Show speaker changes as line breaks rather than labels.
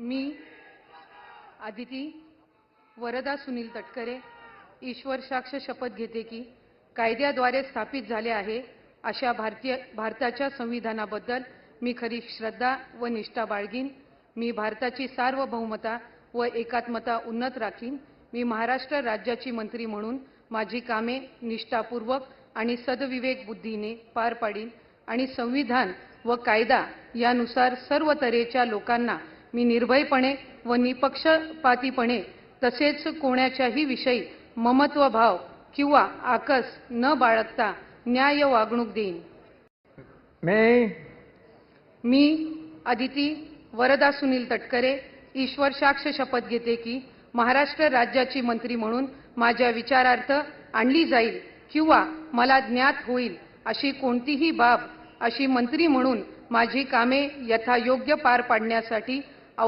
मी आदिती वरदा सुनील तटकरे ईश्वर साक्ष शपथ घेते की कायद्याद्वारे स्थापित झाले आहे अशा भारतीय भारताच्या संविधानाबद्दल मी खरी श्रद्धा व निष्ठा बाळगीन. मी भारताची सार्वभौमता व एकात्मता उन्नत राखीन. मी महाराष्ट्र राज्याची मंत्री म्हणून माझी कामे निष्ठापूर्वक आणि सदविवेक बुद्धीने पार पाडीन आणि संविधान व कायदा यानुसार सर्व तऱ्हेच्या लोकांना मी निर्भयपणे व निपक्षपातीपणे तसेच कोणाच्याही विषयी ममत्वभाव किंवा आकस न बाळगता न्याय वागणूक देईन.
मी?
मी अदिती वरदा सुनील तटकरे ईश्वर साक्ष शपथ घेते की महाराष्ट्र राज्याची मंत्री म्हणून माझ्या विचारार्थ आणली जाईल किंवा मला ज्ञात होईल अशी कोणतीही बाब अशी मंत्री म्हणून माझी कामे यथायोग्य पार पाडण्यासाठी